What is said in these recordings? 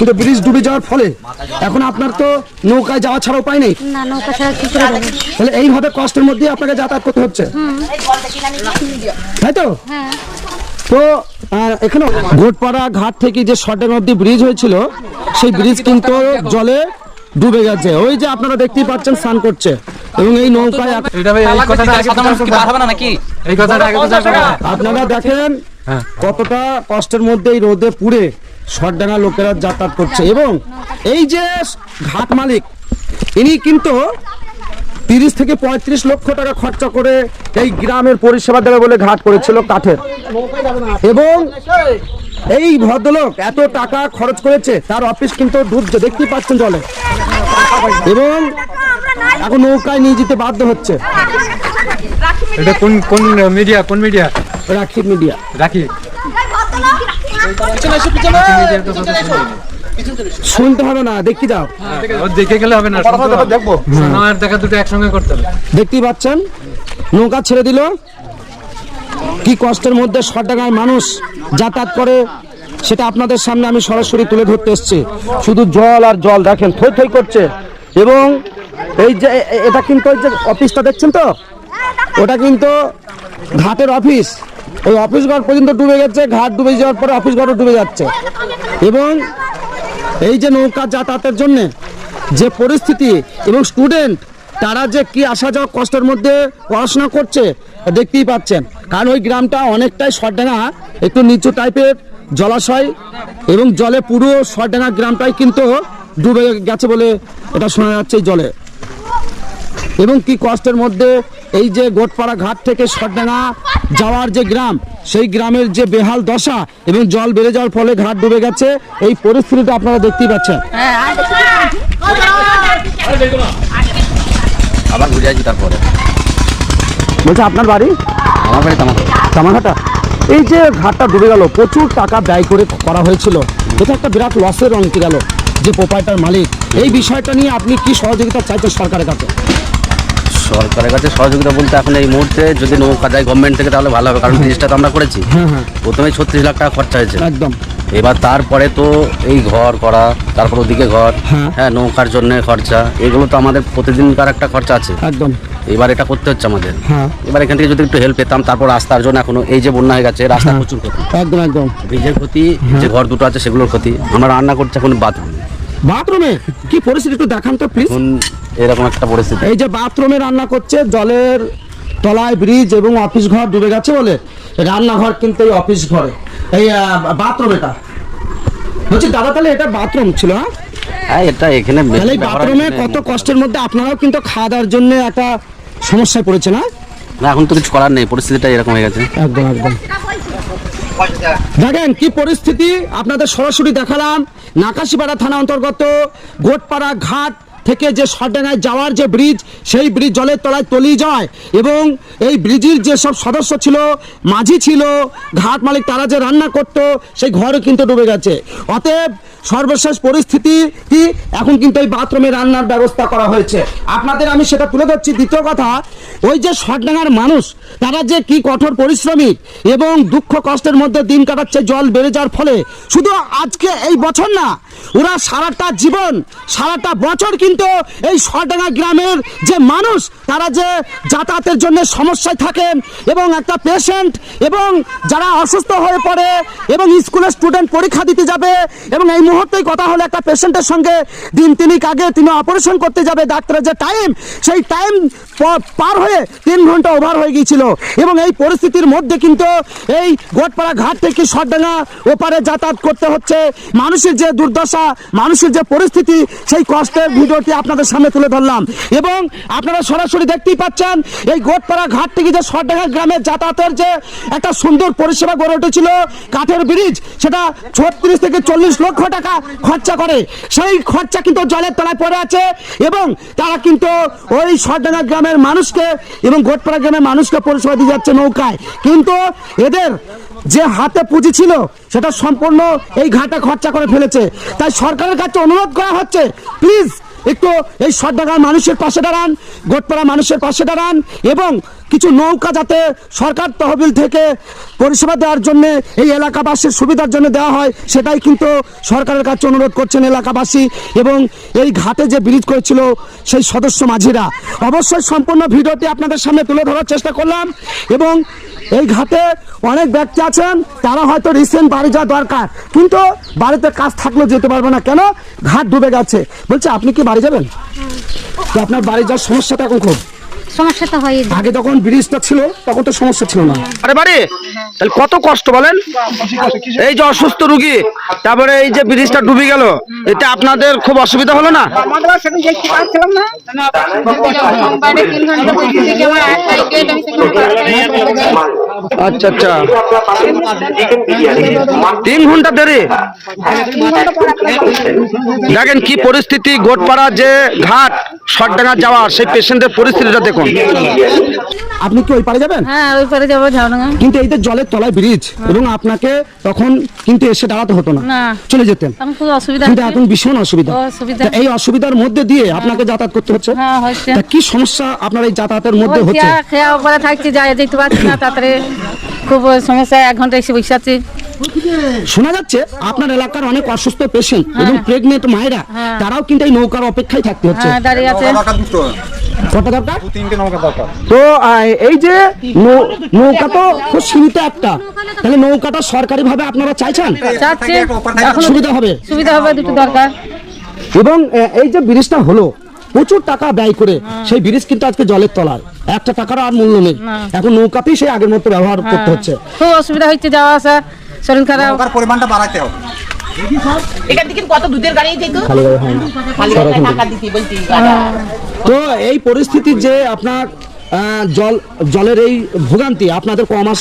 কিন্তু ব্রিজ ডুবে যাওয়ার ফলে এখন আপনার তো নৌকায় যাওয়া ছাড়া উপায় নেই। না নৌকা ছাড়া কি করে যাব তাহলে এইভাবে কষ্টের মধ্যে আপনাকে যাতায়াত করতে হচ্ছে। তাই তো? তো এখানে ঘোটপাড়া ঘাট থেকে যে শর্টের মধ্যে ব্রিজ হয়েছিল সেই ব্রিজ কিন্তু জলে ডুবে গেছে। ওই যে আপনারা দেখতেই পাচ্ছেন স্নান করছে। এবং এই নৌকায়। আপনারা দেখেন হ্যাঁ। কতটা কষ্টের মধ্যে এই রোদে পুড়ে শটডাঙ্গা লোকেরা যাতায়াত করছে। এবং এই যে ঘাট মালিক ইনি কিন্তু তিরিশ থেকে পঁয়ত্রিশ লক্ষ টাকা খরচা করে এই গ্রামের পরিষেবা দেবে বলে ঘাট করেছিল কাঠের। এবং এই ভদ্রলোক এত টাকা খরচ করেছে তার অফিস কিন্তু ডুবছে দেখতেই পাচ্ছেন জলে। এবং এখন নৌকায় নিয়ে যেতে বাধ্য হচ্ছে। এটা কোন কোন মিডিয়া কোন মিডিয়া রাখি মিডিয়া রাখি। শুনতে হবে না দেখতে যাও দেখে গেলে হবে না দেখব। আর দেখা দুটো একসঙ্গে করতে হবে। দেখতেই পাচ্ছেন? নৌকা ছেড়ে দিল। কি কষ্টের মধ্যে শটাগায় মানুষ যাতায়াত করে সেটা আপনাদের সামনে আমি সরাসরি তুলে ধরতে এসেছি। শুধু জল আর জল দেখেন থই থই করছে। এবং এই যে এটা কিন্তু ওই যে অফিসটা দেখছেন তো? ওটা কিন্তু ঘাটের অফিস ওই অফিস ঘর পর্যন্ত ডুবে গেছে, ঘাট ডুবে যাওয়ার পরে অফিস ঘরও ডুবে যাচ্ছে। এবং এই যে নৌকা যাতায়াতের জন্য যে পরিস্থিতি এবং স্টুডেন্ট তারা যে কি আসা যাওয়া কষ্টের মধ্যে পড়াশোনা করছে দেখতেই পাচ্ছেন। কারণ ওই গ্রামটা অনেকটাই শটডাঙ্গা একটু নিচু টাইপের জলাশয় এবং জলে পুরো শটডাঙ্গা গ্রামটাই কিন্তু ডুবে গেছে বলে এটা শোনা যাচ্ছে জলে। এবং কি কষ্টের মধ্যে এই যে গোটপাড়া ঘাট থেকে সরডাঙ্গা যাওয়ার যে গ্রাম সেই গ্রামের যে বেহাল দশা এবং জল বেড়ে যাওয়ার ফলে ঘাট ডুবে গেছে এই পরিস্থিতিটা আপনারা দেখতেই পাচ্ছেন। আবার ঘুরে আসি তারপরে। বলছে আপনার বাড়ি? আমার বাড়ি কামারহাটা এই যে ঘাটটা ডুবে গেল প্রচুর টাকা ব্যয় করে করা হয়েছিল। এটা একটা বিরাট লসের অঙ্কে গেল যে প্রোপাইটার মালিক। এই বিষয়টা নিয়ে আপনি কি সহযোগিতা চাইছেন সরকারের কাছে? সরকারের কাছে সহযোগিতা বলতে এখন এই মুহূর্তে যদি নৌকা যায় গভর্নমেন্ট থেকে তাহলে ভালো হবে কারণ জিনিসটা তো আমরা করেছি। প্রথমে ছত্রিশ লাখ টাকা খরচা হয়েছে। একদম। এবার তারপরে তো এই ঘর করা তারপর ওদিকে ঘর হ্যাঁ। হ্যাঁ নৌকার জন্য খরচা এগুলো তো আমাদের প্রতিদিনকার একটা খরচা আছে। একদম। এবার এটা করতে হচ্ছে আমাদের। হ্যাঁ। এবার এখান থেকে যদি একটু হেল্প পেতাম তারপর রাস্তার জন্য এখনও এই যে বন্যা হয়ে গেছে রাস্তা হ্যাঁ। প্রচুর ক্ষতি। একদম একদম। ব্রিজের ক্ষতি যে ঘর দুটো আছে সেগুলোর ক্ষতি। আমরা রান্না করছি এখন বাথরুম। বাথরুমে? কি পরিস্থিতি একটু দেখান তো প্লিজ এরকম একটা পরিস্থিতি। এই যে বাথরুমে রান্না করছে জলের তলায় ব্রিজ এবং অফিস ঘর ডুবে গেছে বলে রান্নাঘর কিন্তু এই অফিস ঘরে। এই বাথরুম এটা। বলছি দাদা তাহলে এটা বাথরুম ছিল হ্যাঁ? হ্যাঁ এটা এখানে তাহলে বাথরুমে কত কষ্টের মধ্যে আপনারাও কিন্তু খাওয়া দাওয়ার জন্য একটা সমস্যায় পড়েছে না না এখন তো কিছু করার নেই পরিস্থিতিটা এরকম হয়ে গেছে। একদম একদম। দেখেন কি পরিস্থিতি, আপনাদের সরাসরি দেখালাম। নাকাশিপাড়া থানা অন্তর্গত গোটপাড়া ঘাট থেকে যে সরডাঙ্গায় যাওয়ার যে ব্রিজ, সেই ব্রিজ জলের তলায় তলিয়ে যায় এবং এই ব্রিজের যেসব সদস্য ছিল, মাঝি ছিল, ঘাট মালিক তারা যে রান্না করত, সেই ঘরও কিন্তু ডুবে গেছে। অতএব সর্বশেষ পরিস্থিতি কি? এখন কিন্তু এই বাথরুমে রান্নার ব্যবস্থা করা হয়েছে। আপনাদের আমি সেটা তুলে ধরছি। দ্বিতীয় কথা, ওই যে শটডাঙ্গার মানুষ, তারা যে কি কঠোর পরিশ্রমিক এবং দুঃখ কষ্টের মধ্যে দিন কাটাচ্ছে, জল বেড়ে যাওয়ার ফলে, শুধু আজকে এই বছর না, ওরা সারাটা জীবন, সারাটা বছর কিন্তু এই শটডাঙ্গা গ্রামের যে মানুষ, তারা যে যাতায়াতের জন্য সমস্যায় থাকেন এবং একটা পেশেন্ট এবং যারা অসুস্থ হয়ে পড়ে এবং স্কুলের স্টুডেন্ট পরীক্ষা দিতে যাবে এবং এই মুহূর্তেই কথা হলো একটা পেশেন্টের সঙ্গে। দিন তিনিক আগে তিনি অপারেশন করতে যাবে, ডাক্তারের যে টাইম, সেই টাইম পার হয়ে তিন ঘণ্টা ওভার হয়ে গিয়েছিল। এবং এই পরিস্থিতির মধ্যে কিন্তু এই গোটপাড়া ঘাট থেকে সরডাঙ্গা ওপারে যাতায়াত করতে হচ্ছে। মানুষের যে দুর্দশা, মানুষের যে পরিস্থিতি, সেই কষ্টের ভিডিওটি আপনাদের সামনে তুলে ধরলাম। এবং আপনারা সরাসরি দেখতেই পাচ্ছেন, এই গোটপাড়া ঘাট থেকে যে সরডাঙ্গা গ্রামের যাতায়াতের যে একটা সুন্দর পরিষেবা গড়ে উঠেছিল, কাঠের ব্রিজ, সেটা ছত্রিশ থেকে চল্লিশ লক্ষ টাকা খরচা করে। সেই খরচা কিন্তু জলের তলায় পড়ে আছে এবং তারা কিন্তু ওই সরডাঙ্গা গ্রামের মানুষকে এবং গোটপাড়া গ্রামের মানুষকে পরিষেবা দিয়ে যাচ্ছে নৌকায়। কিন্তু এদের যে হাতে পুঁজি ছিল, সেটা সম্পূর্ণ এই ঘাটে খরচা করে ফেলেছে। তাই সরকারের কাছে অনুরোধ করা হচ্ছে প্লিজ একটু এই সরডাঙ্গার মানুষের পাশে দাঁড়ান, গোটপাড়া মানুষের পাশে দাঁড়ান এবং কিছু নৌকা যাতে সরকার তহবিল থেকে পরিষেবা দেওয়ার জন্য, এই এলাকাবাসীর সুবিধার জন্য দেওয়া হয়, সেটাই কিন্তু সরকারের কাছে অনুরোধ করছেন এলাকাবাসী এবং এই ঘাটে যে ব্রিজ করেছিল সেই সদস্য মাঝিরা। অবশ্যই সম্পূর্ণ ভিডিওটি আপনাদের সামনে তুলে ধরার চেষ্টা করলাম এবং এই ঘাটে অনেক ব্যক্তি আছেন, তারা হয়তো রিসেন্ট বাড়ি যাওয়া দরকার। কিন্তু বাড়িতে কাজ থাকলে যেতে পারবে না। কেন? ঘাট ডুবে গেছে। বলছে, আপনি কি বাড়ি যাবেন? আপনার বাড়ি যাওয়ার সমস্যাটা এখন খুব। সমস্যা তো হয় আগে যখন ব্রিজটা ছিল তখন তো সমস্যা ছিল না আরে বাড়ি তাহলে কত কষ্ট বলেন এই যে অসুস্থ রুগী তারপরে এই যে ব্রিজটা ডুবে গেল এতে আপনাদের খুব অসুবিধা হলো না আচ্ছা আচ্ছা। তিন ঘণ্টা দেরি। দেখেন কি পরিস্থিতি গোটপাড়া যে ঘাট শটডাঙ্গা যাওয়ার সেই পেশেন্টের পরিস্থিতিটা দেখুন। আপনি কি ওই পারে যাবেন? হ্যাঁ ওই পারে যাব ঝাড়ডাঙ্গা কিন্তু এই জলের তলায় ব্রিজ এবং আপনাকে তখন কিন্তু এসে দাঁড়াতে হতো না। চলে যেতেন। অসুবিধা কিন্তু এখন ভীষণ অসুবিধা। অসুবিধা। এই অসুবিধার মধ্যে দিয়ে আপনাকে যাতায়াত করতে হচ্ছে। হ্যাঁ কি সমস্যা আপনার এই যাতায়াতের মধ্যে হচ্ছে? খেয়া ওপরে থাকছি যাই যেতে পারছি না তাড়াতাড়ি। খুব সমস্যা এক ঘণ্টা এসে বসে আছি। শোনা যাচ্ছে আপনার এলাকার অনেক অসুস্থ পেশেন্ট এবং প্রেগনেন্ট মায়েরা হ্যাঁ। তারাও কিন্তু এই নৌকার অপেক্ষায় থাকতে হচ্ছে। হ্যাঁ দাঁড়িয়ে আছে। কত দরকার? তো এই যে নৌকা তো খুব সীমিত একটা। তাহলে নৌকাটা সরকারি ভাবে আপনারা চাইছেন? চাচ্ছি সুবিধা হবে সুবিধা হবে দুটো দরকার। এবং এই যে ব্রিজটা হলো প্রচুর টাকা ব্যয় করে সেই ব্রিজ কিন্তু আজকে জলের তলার একটা টাকারও আর মূল্য নেই। এখন নৌকাতেই সেই আগের মতো ব্যবহার করতে হচ্ছে। খুব অসুবিধা হচ্ছে যাওয়া আসা। শরীর খারাপ। পরিমাণটা বাড়াতে হবে। এখান থেকে কত দুধের গাড়ি যেত খালি গায়ে হয় টাকা দিতে বলছি। তো এই পরিস্থিতি যে আপনার জল জলের এই ভোগান্তি আপনাদের ক মাস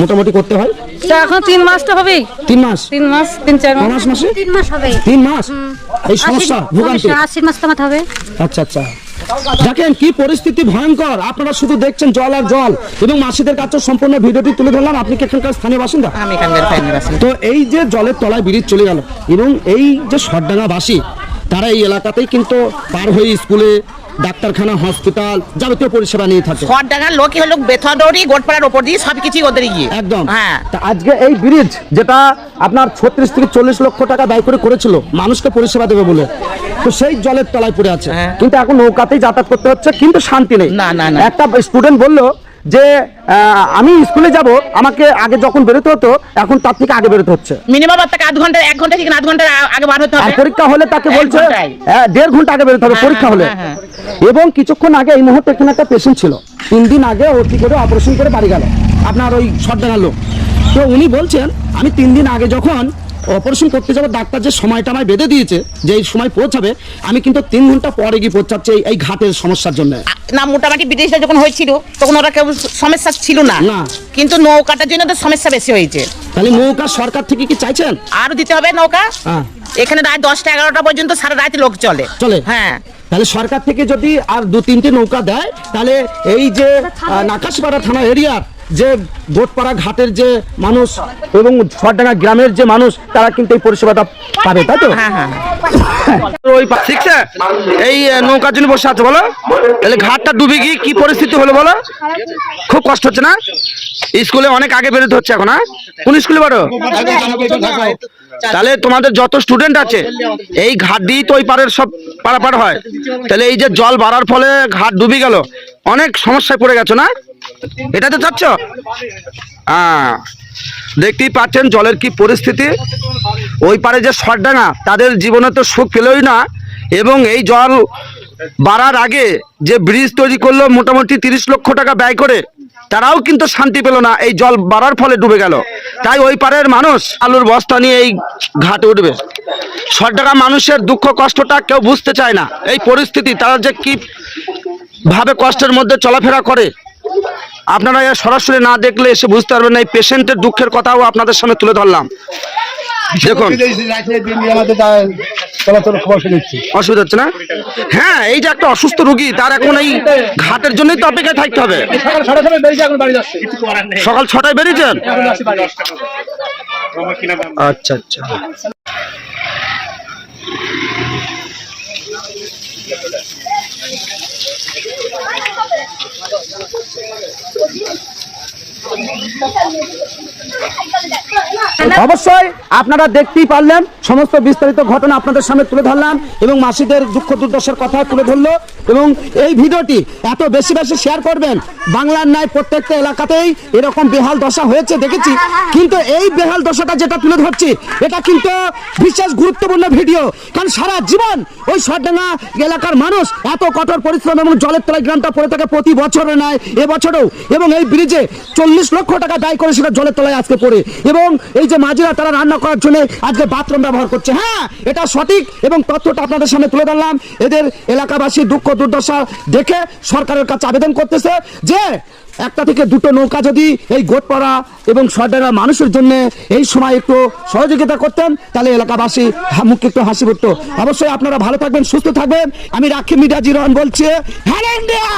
মোটামুটি করতে হয়? তা এখন তিন মাস তো হবেই। তিন মাস? তিন মাস তিন চার মাস। মাস মাসে? তিন মাস হবে। তিন মাস? এই সমস্যা ভোগান্তি। আশি মাস তোমার হবে। আচ্ছা আচ্ছা। দেখেন কি পরিস্থিতি ভয়ঙ্কর। আপনারা শুধু দেখছেন জল আর জল এবং মাসিদের কাছে সম্পূর্ণ ভিডিওটি তুলে ধরলাম। আপনি কি এখানকার স্থানীয় বাসিন্দা? আমি এখানকার ফাইনাল আছি তো এই যে জলের তলায় ব্রিজ চলে গেল এবং এই যে সরডাঙ্গাবাসী তারা এই এলাকাতেই কিন্তু পার হয়ে স্কুলে ডাক্তারখানা হসপিটাল যাবতীয় পরিষেবা নিয়ে থাকে। ঘর ডাঙার লোকই হলো বেথডরি গোটপাড়ার ওপর দিয়ে সব কিছুই ওদের গিয়ে। একদম। হ্যাঁ। তা আজকে এই ব্রিজ যেটা আপনার ছত্রিশ থেকে চল্লিশ লক্ষ টাকা ব্যয় করে করেছিল মানুষকে পরিষেবা দেবে বলে তো সেই জলের তলায় পড়ে আছে। হ্যাঁ। কিন্তু এখন নৌকাতেই যাতায়াত করতে হচ্ছে কিন্তু শান্তি নেই। না, না, না। একটা স্টুডেন্ট বলল যে আমি স্কুলে যাব আমাকে আগে যখন বেরোতে হতো এখন তার থেকে আগে বেরোতে হচ্ছে। মিনিমাম আধ ঘণ্টা এক ঘণ্টা থেকে আধ ঘণ্টা আগে বার হতে হবে। পরীক্ষা হলে তাকে বলছে। দেড় ঘণ্টা আগে বেরোতে হবে হ্যাঁ, পরীক্ষা হলে। হ্যাঁ, এবং কিছুক্ষণ আগে এই মুহূর্তে এখানে একটা পেশেন্ট ছিল। তিন দিন আগে ওটি করে অপারেশন করে বাড়ি গেল। আপনার ওই শটডাঙ্গার লোক। তো উনি বলছেন আমি তিন দিন আগে যখন অপারেশন করতে যাব ডাক্তার যে সময়টা আমায় বেঁধে দিয়েছে যে এই সময় পৌঁছাবে আমি কিন্তু তিন ঘণ্টা পরে গিয়ে পৌঁছাচ্ছি এই- এই ঘাটের সমস্যার জন্য। না মোটামুটি ব্রিটিশটা যখন হয়েছিল তখন ওরা কেউ সমস্যা ছিল না। না। কিন্তু নৌকাটার জন্য তো সমস্যা বেশি হয়েছে। তাহলে নৌকা সরকার থেকে কি চাইছেন? আরও দিতে হবে নৌকা? হ্যাঁ। এখানে রাত দশটা এগারোটা পর্যন্ত সারা রাত লোক চলে। চলে? হ্যাঁ। তাহলে সরকার থেকে যদি আর দু তিনটে নৌকা দেয় তাহলে এই যে নাকাশিপাড়া থানা এরিয়ার যে গোটপাড়া ঘাটের যে মানুষ এবং ছড়ডাঙ্গা গ্রামের যে মানুষ তারা কিন্তু এই পরিষেবাটা পাবে তাই তো? হ্যাঁ হ্যাঁ। ওই শিখছে এই নৌকার জন্য বসে আছে বলো? তাহলে ঘাটটা ডুবে গিয়ে কি পরিস্থিতি হলো বলো? খুব কষ্ট হচ্ছে না? স্কুলে অনেক আগে বেরোতে হচ্ছে এখন হ্যাঁ? কোন স্কুলে বারো তাহলে তোমাদের যত স্টুডেন্ট আছে এই ঘাট দিয়েই তো ওই পারের সব পারাপার হয়। তাহলে এই যে জল বাড়ার ফলে ঘাট ডুবে গেল। অনেক সমস্যায় পড়ে গেছো না? এটা তো চাচ্ছ? হ্যাঁ দেখতেই পাচ্ছেন জলের কি পরিস্থিতি। ওই পারে যে শটডাঙ্গা তাদের জীবনে তো সুখ পেলই না। এবং এই জল বাড়ার আগে যে ব্রিজ তৈরি করল মোটামুটি তিরিশ লক্ষ টাকা ব্যয় করে, তারাও কিন্তু শান্তি পেল না। এই জল বাড়ার ফলে ডুবে গেল। তাই ওই পারের মানুষ আলুর বস্তা নিয়ে এই ঘাটে উঠবে। শটডাঙ্গা মানুষের দুঃখ কষ্টটা কেউ বুঝতে চায় না। এই পরিস্থিতি, তারা যে কি ভাবে কষ্টের মধ্যে চলাফেরা করে। আপনারা সরাসরি না দেখলে এসে বুঝতে পারবেন না, এই পেশেন্টের দুঃখের কথাও আপনাদের সামনে তুলে ধরলাম। দেখুন। অসুবিধা হচ্ছে না? হ্যাঁ এই যে একটা অসুস্থ রুগী, তার এখন এই জন্যই তো থাকতে হবে। সকাল ছটায় বেরিয়েছেন? আচ্ছা আচ্ছা। Thank you. অবশ্যই আপনারা দেখতেই পারলেন সমস্ত বিস্তারিত ঘটনা আপনাদের সামনে তুলে ধরলাম এবং মাসিদের দুঃখ দুর্দশার কথা তুলে ধরলো এবং এই ভিডিওটি এত বেশি বেশি শেয়ার করবেন। বাংলার ন্যায় প্রত্যেকটা এলাকাতেই এরকম বেহাল দশা হয়েছে দেখেছি। কিন্তু এই বেহাল দশাটা যেটা তুলে ধরছি এটা কিন্তু বিশেষ গুরুত্বপূর্ণ ভিডিও। কারণ সারা জীবন ওই সরডাঙ্গা এলাকার মানুষ এত কঠোর পরিশ্রম এবং জলের তলায় গ্রামটা পড়ে থাকে প্রতি বছরে নেয় এবছরেও। এবং এই ব্রিজে চল্লিশ লক্ষ টাকা দায় করে সেটা জলের তলায় আজকে পড়ে। এবং এই যে মাঝিরা তারা রান্না করার জন্য আজকে বাথরুম ব্যবহার করছে। হ্যাঁ এটা সঠিক এবং তথ্যটা আপনাদের সামনে তুলে ধরলাম। এদের এলাকাবাসী দুঃখ, দুর্দশা দেখে সরকারের কাছে আবেদন করতেছে যে, একটা থেকে দুটো নৌকা যদি এই গোটপাড়া এবং সরডাঙ্গা মানুষের জন্য এই সময় একটু সহযোগিতা করতেন, তাহলে এলাকাবাসী মুখে একটু হাসি ফুটতো। অবশ্যই আপনারা ভালো থাকবেন, সুস্থ থাকবেন। আমি রাখি মিডিয়া জিরোহন বলছি হ্যালো ইন্ডিয়া!